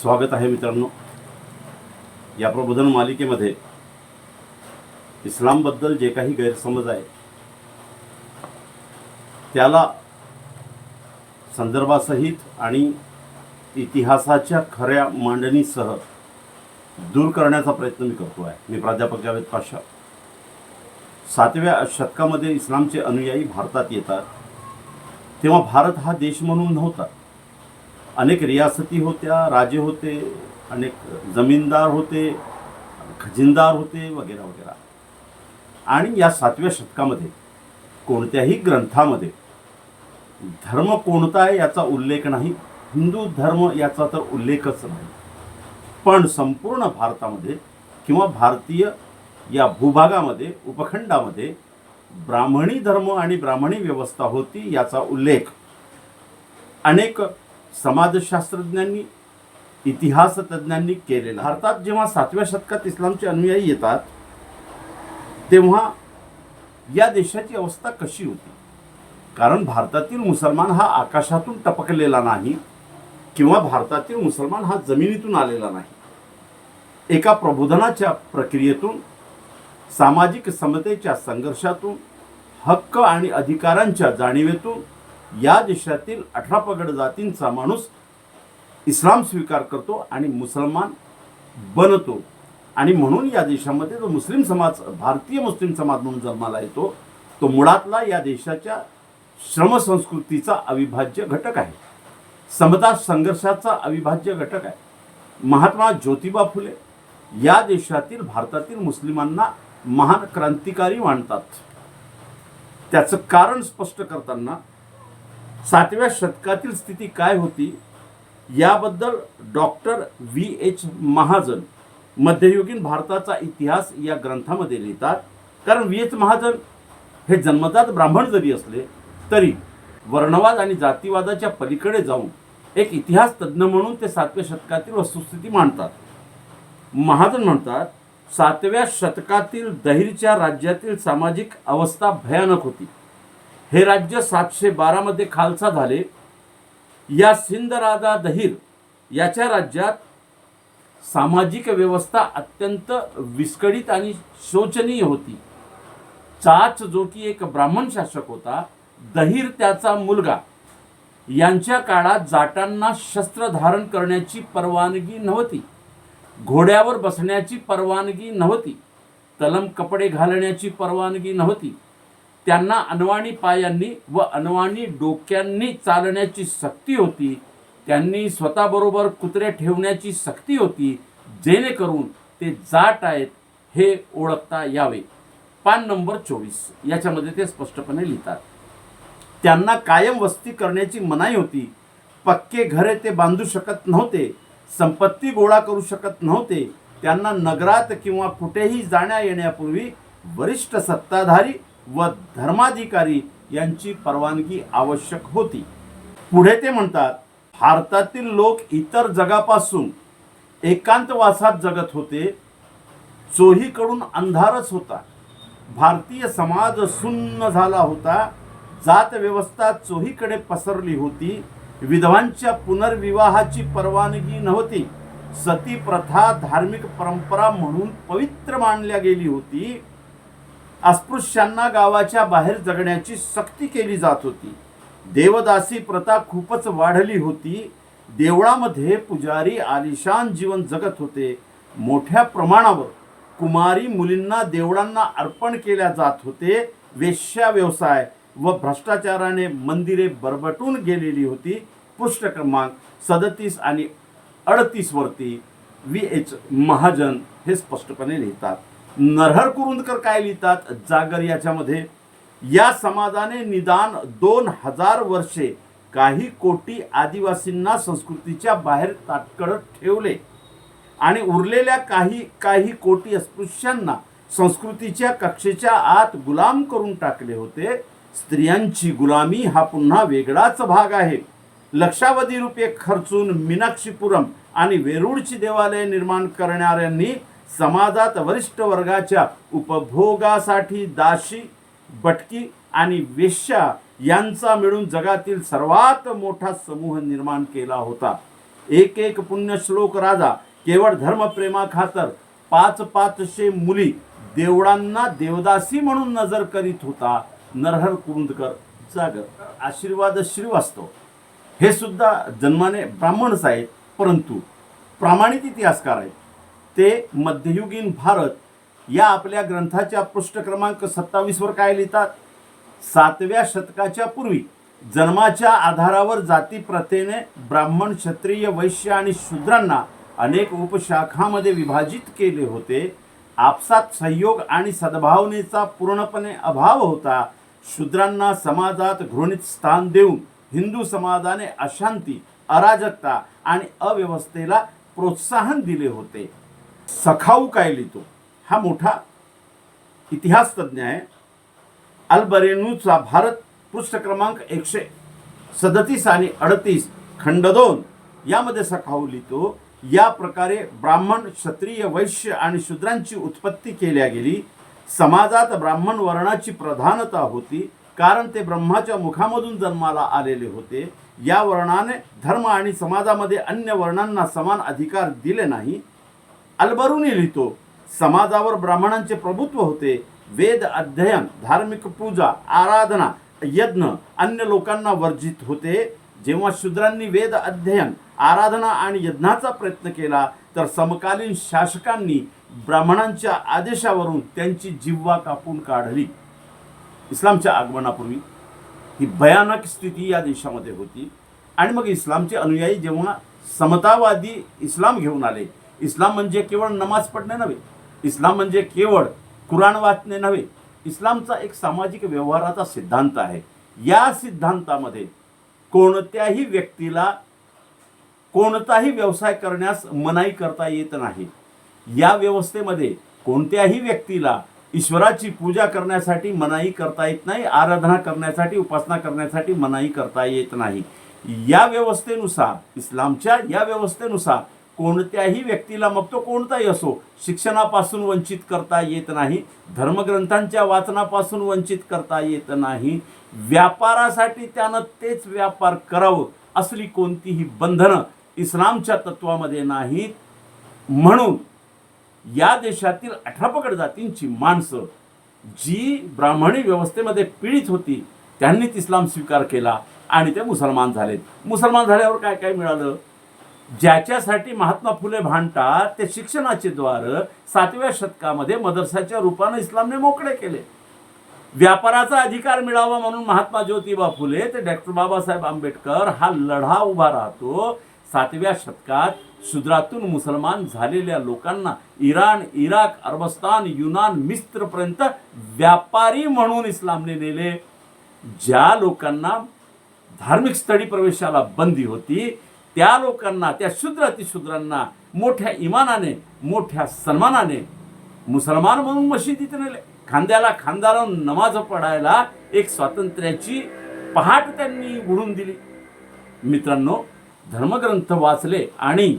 स्वागत आहे मित्रांनो. या प्रबोधन मालिकेमध्ये इस्लामबद्दल जे काही गैरसमज आहे त्याला संदर्भासहित आणि इतिहासाच्या खऱ्या मांडणीसह दूर करण्याचा प्रयत्न मी करतो आहे. मी प्राध्यापक जावेद पाशा. सातव्या शतकामध्ये इस्लामचे अनुयायी भारतात येतात. तेव्हा भारत हा देश म्हणून नव्हता. अनेक रियासती होत्या राजे होते अनेक जमीनदार होते खजिनदार होते वगैरे वगैरे. आणि या सातव्या शतकामध्ये कोणत्याही ग्रंथामध्ये धर्म कोणता आहे याचा उल्लेख नाही हिंदू धर्म याचा तर उल्लेखच नाही. पण संपूर्ण भारतामध्ये किंवा भारतीय या भूभागामध्ये उपखंडामध्ये ब्राह्मणी धर्म आणि ब्राह्मणी व्यवस्था होती याचा उल्लेख. अनेक समाजशास्त्रज्ञांनी इतिहासतज्ज्ञांनी केलेला. भारतात जेव्हा सातव्या शतकात इस्लामचे अनुयायी येतात तेव्हा या देशाची अवस्था कशी होती? कारण भारतातील मुसलमान हा आकाशातून टपकलेला नाही किंवा भारतातील मुसलमान हा जमिनीतून आलेला नाही. एका प्रबोधनाच्या प्रक्रियेतून सामाजिक समतेच्या संघर्षातून हक्क आणि अधिकारांच्या जाणीवेतून या देशातील अठरा पगड जातींचा माणूस इस्लाम स्वीकार करतो आणि मुसलमान बनतो. आणि म्हणून या देशामध्ये जो मुस्लिम समाज भारतीय मुस्लिम समाज म्हणून जन्माला येतो तो मुळातला या देशाच्या श्रमसंस्कृतीचा अविभाज्य घटक आहे. समता संघर्षाचा अविभाज्य घटक आहे. महात्मा ज्योतिबा फुले या देशातील भारतातील मुस्लिमांना महान क्रांतिकारी मानतात. त्याचं कारण स्पष्ट करताना सातव्या शतकातील स्थिती काय होती? याबद्दल डॉक्टर व्ही एच महाजन मध्ययुगीन भारताचा इतिहास या ग्रंथामध्ये लिहितात. कारण व्ही एच महाजन हे जन्मतात ब्राह्मण जरी असले तरी वर्णवाद आणि जातीवादाच्या पलीकडे जाऊन एक इतिहास तज्ज्ञ म्हणून ते सातव्या शतकातील वस्तुस्थिती मांडतात. महाजन म्हणतात सातव्या शतकातील दहिरच्या राज्यातील सामाजिक अवस्था भयानक होती. हे राज्य सातशे बारामध्ये खालसा झाले. या सिंधराजा दहीर याच्या राज्यात सामाजिक व्यवस्था अत्यंत विस्कळीत आणि शोचनीय होती. चाच जो की एक ब्राह्मण शासक होता दहीर त्याचा मुलगा. यांच्या काळात जाटांना शस्त्र धारण करण्याची परवानगी नव्हती. घोड्यावर बसण्याची परवानगी नव्हती. तलम कपडे घालण्याची परवानगी नव्हती. त्यांना अनवाणी पायांनी व अनवाणी डोक्यांनी चालण्याची सक्ती होती. त्यांनी स्वतःबरोबर कुत्रे ठेवण्याची सक्ती होती. जेणेकरून ते जाट आहेत हे ओळखता यावे. पान नंबर चोवीस. याच्यामध्ये ते स्पष्टपणे लिहितात. त्यांना कायम वस्ती करण्याची मनाई होती. पक्के घरे ते बांधू शकत नव्हते. संपत्ती गोळा करू शकत नव्हते. त्यांना नगरात किंवा कुठेही जाण्या येण्यापूर्वी वरिष्ठ सत्ताधारी व धर्माधिकारी यांची परवानगी आवश्यक होती. पुढे ते म्हणतात भारतातील लोक इतर जगापासून एकांतवासात जगत होते चोहीकडून अंधारच होता. भारतीय समाज सुन्न झाला होता जात व्यवस्था चोहीकडे पसरली होती विधवांच्या पुनर्विवाहाची परवानगी नव्हती सती प्रथा धार्मिक परंपरा म्हणून पवित्र मानल्या गेली होती अस्पृश्यांना गावाच्या बाहेर जगण्याची सक्ती केली जात होती. देवदासी प्रथा खूपच वाढली होती. देवळामध्ये पुजारी आलिशान जीवन जगत होते. मोठ्या प्रमाणावर कुमारी मुलींना देवळांना अर्पण केल्या जात होते. वेश्या व्यवसाय व भ्रष्टाचाराने मंदिरे बरबटून गेलेली होती. पृष्ठ क्रमांक सदतीस आणि अडतीसवरती वी एच महाजन हे स्पष्टपणे लिहितात. नरहर कुरुंदकर काय लिहितात? जागर याच्यामध्ये या समाजाने निदान दोन हजार वर्षे काही कोटी आदिवासींना संस्कृतीच्या बाहेर ताटकळत ठेवले आणि उरलेल्या काही काही कोटी अस्पृश्यांना संस्कृतीच्या कक्षेच्या आत गुलाम करून टाकले होते. स्त्रियांची गुलामी हा पुन्हा वेगळाच भाग आहे. लक्षावधी रुपये खर्चून मीनाक्षीपुरम आणि वेरूळची देवालय निर्माण करणाऱ्यांनी समाजात वरिष्ठ वर्गाच्या उपभोगासाठी दाशी बटकी आणि वेश्या यांचा मिळून जगातील सर्वात मोठा समूह निर्माण केला होता. एक एक पुण्यश्लोक राजा केवळ धर्मप्रेमाखातर पाच पाचशे मुली देवळांना देवदासी म्हणून नजर करीत होता नरहर कुरुंदकर जागर. आशीर्वाद श्रीवास्तव. हे सुद्धा जन्माने ब्राह्मणच आहेत परंतु प्रामाणिक इतिहासकार आहेत. ते मध्ययुगीन भारत या आपल्या ग्रंथाच्या पृष्ठ क्रमांक सत्तावीसवर काय लिहितात? सातव्या शतकाच्या पूर्वी जन्माच्या आधारावर जाती प्रथेने ब्राह्मण क्षत्रिय वैश्य आणि शूद्रांना अनेक उपशाखामध्ये विभाजित केले होते. आपसात सहयोग आणि सद्भावनेचा पूर्णपणे अभाव होता. शूद्रांना समाजात घृणित स्थान देऊन हिंदू समाजाने अशांती अराजकता आणि अव्यवस्थेला प्रोत्साहन दिले होते. सखाऊ काय लिहितो हा मोठा इतिहास तज्ज्ञ आहे. अल्बरेनूचा भारत पृष्ठ क्रमांक एकशे सदतीस आणि अडतीस खंड दोन यामध्ये सखाऊ लिहितो या प्रकारे ब्राह्मण क्षत्रिय वैश्य आणि शूद्रांची उत्पत्ती केल्या गेली. समाजात ब्राह्मण वर्णाची प्रधानता होती कारण ते ब्रह्माच्या मुखामधून जन्माला आलेले होते. या वर्णाने धर्म आणि समाजामध्ये अन्य वर्णांना समान अधिकार दिले नाही. अलबरुनी लिहितो. समाजावर ब्राह्मणांचे प्रभुत्व होते. वेद अध्ययन धार्मिक पूजा आराधना यज्ञ अन्य लोकांना वर्जित होते. जेव्हा शूद्रांनी वेद अध्ययन आराधना आणि यज्ञाचा प्रयत्न केला तर समकालीन शासकांनी ब्राह्मणांच्या आदेशावरून त्यांची जिव्हा कापून काढली. इस्लामच्या आगमनापूर्वी ही भयानक स्थिती या देशामध्ये होती. आणि मग इस्लामचे अनुयायी जेव्हा समतावादी इस्लाम घेऊन आले इस्लाम म्हणजे केवळ नमाज पडणे नव्हे इस्लाम म्हणजे केवळ कुराण वाचणे नव्हे इस्लामचा एक सामाजिक व्यवहाराचा सिद्धांत आहे. या सिद्धांतामध्ये कोणत्याही व्यक्तीला कोणताही व्यवसाय करण्यास मनाई करता येत नाही. या व्यवस्थेमध्ये कोणत्याही व्यक्तीला ईश्वराची पूजा करण्यासाठी मनाई करता येत नाही आराधना करण्यासाठी उपासना करण्यासाठी मनाई करता येत नाही. या व्यवस्थेनुसार इस्लामच्या या व्यवस्थेनुसार कोणत्याही व्यक्तीला मग तो कोणताही असो शिक्षणापासून वंचित करता येत नाही धर्मग्रंथांच्या वाचनापासून वंचित करता येत नाही. व्यापारासाठी त्यानं तेच व्यापार करावं असली कोणतीही बंधनं इस्लामच्या तत्वामध्ये नाहीत. म्हणून या देशातील अठरापकड जातींची माणसं जी ब्राह्मणी व्यवस्थेमध्ये पीडित होती त्यांनीच इस्लाम स्वीकार केला आणि ते मुसलमान झालेत. मुसलमान झाल्यावर काय काय मिळालं? ज्याच्यासाठी महात्मा फुले भांडतात ते शिक्षणाचे द्वार सातव्या शतकामध्ये मदरसाच्या रूपानं इस्लामने मोकळे केले. व्यापाराचा अधिकार मिळावा म्हणून महात्मा ज्योतिबा फुले ते डॉक्टर बाबासाहेब आंबेडकर हा लढा उभा राहतो. सातव्या शतकात शुद्रातून मुसलमान झालेल्या लोकांना इराण इराक अरबस्तान युनान मिस्त्रपर्यंत व्यापारी म्हणून इस्लामने नेले. ज्या लोकांना धार्मिक स्थळी प्रवेशाला बंदी होती त्या लोकांना त्या शूद्र अतिशूद्रांना मोठ्या इमानाने मोठ्या सन्मानाने मुसलमान म्हणून मशिदीत नेले. खांद्याला खांदा लावून नमाज पडायला एक स्वातंत्र्याची पहाट त्यांनी उडून दिली. मित्रांनो धर्मग्रंथ वाचले आणि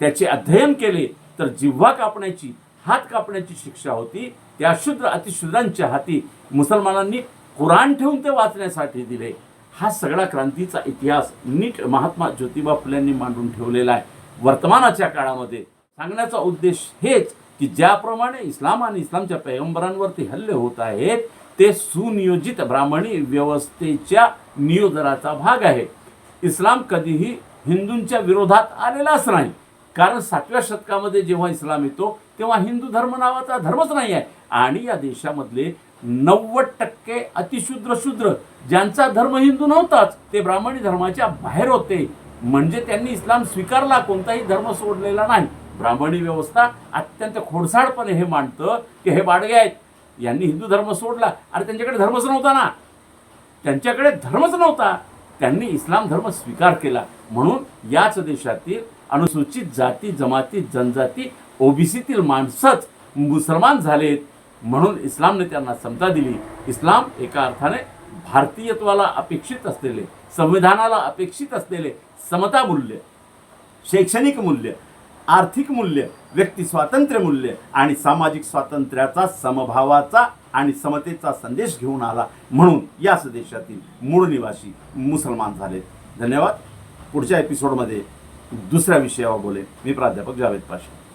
त्याचे अध्ययन केले तर जिव्हा कापण्याची हात कापण्याची शिक्षा होती त्या शूद्र अतिशूद्रांच्या हाती मुसलमानांनी कुराण ठेवून ते वाचण्यासाठी दिले. हा सगळा क्रांतीचा इतिहास नीट महात्मा ज्योतिबा फुल्यांनी मांडून ठेवलेला आहे. वर्तमानाच्या काळामध्ये सांगण्याचा उद्देश हेच की ज्याप्रमाणे इस्लाम आणि इस्लामच्या पैगंबरांवरती हल्ले होत आहेत ते सुनियोजित ब्राह्मणी व्यवस्थेच्या नियोजनाचा भाग आहे. इस्लाम कधीही हिंदूंच्या विरोधात आलेलाच नाही. कारण सातव्या शतकामध्ये जेव्हा इस्लाम येतो तेव्हा हिंदू धर्म नावाचा धर्मच नाही आहे. आणि या देशामधले नव्वद टक्के अतिशूद्र शूद्र ज्यांचा धर्म हिंदू नव्हताच ते ब्राह्मणी धर्माच्या बाहेर होते. म्हणजे त्यांनी इस्लाम स्वीकारला कोणताही धर्म सोडलेला नाही. ब्राह्मणी व्यवस्था अत्यंत खोडसाळपणे हे मांडतं की हे बाडगे आहेत. यांनी हिंदू धर्म सोडला. आणि त्यांच्याकडे धर्मच नव्हता ना. त्यांच्याकडे धर्मच नव्हता. त्यांनी इस्लाम धर्म स्वीकार केला. म्हणून याच देशातील अनुसूचित जाती जमाती जनजाती ओबीसीतील माणसंच मुसलमान झालेत म्हणून इस्लामने त्यांना समता दिली. इस्लाम एका अर्थाने भारतीयत्वाला अपेक्षित असलेले संविधानाला अपेक्षित असलेले समता मूल्य शैक्षणिक मूल्य आर्थिक मूल्य व्यक्ती स्वातंत्र्य मूल्य आणि सामाजिक स्वातंत्र्याचा समभावाचा आणि समतेचा संदेश घेऊन आला म्हणून याच देशातील मूळ निवासी मुसलमान झालेत. धन्यवाद. पुढच्या एपिसोडमध्ये दुसऱ्या विषयावर बोले मी प्राध्यापक जावेद पाशा.